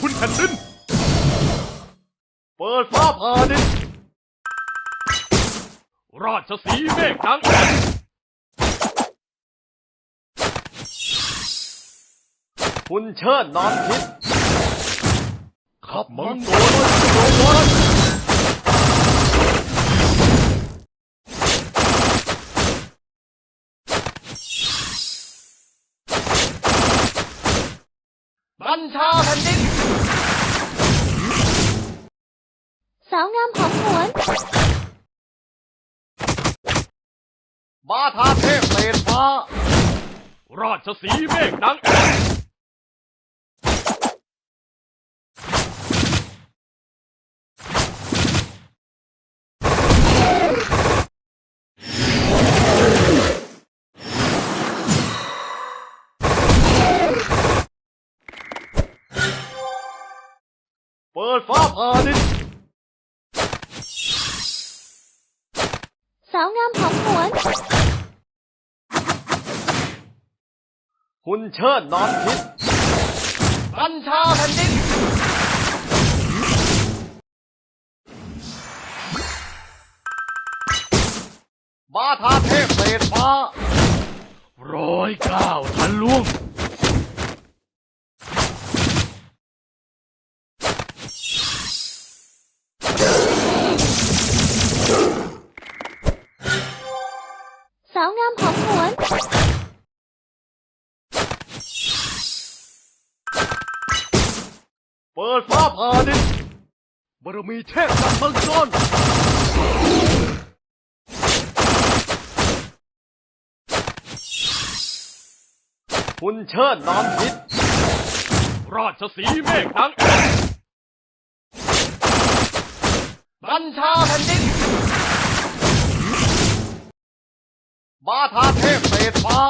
คุณแผ่นดิน เปิดฟ้าผ่าดินราชสีเมฆนางคุณเชิดนอนทิศขับมังกรโรวันบัญชาแผ่นดิน สาวงามของหวนบาทาเทพเศษฟ้า ราชสีเมฆนางแอ่นเปิดฟ้าผ่าดิน สาวงามของหวน คุณเชิดนอนทิศบัญชาแผ่นดิน บาทาเทพเศษฟ้าร้อยเก้าทันล่วง เปิดฟ้าผ่าดินบารมีเทพจากเมืองนนคุณเชิดนอนทิศราชสีเมฆนางแอ่นบัญชาแผ่นดินบาทาเทพเศษฟ้า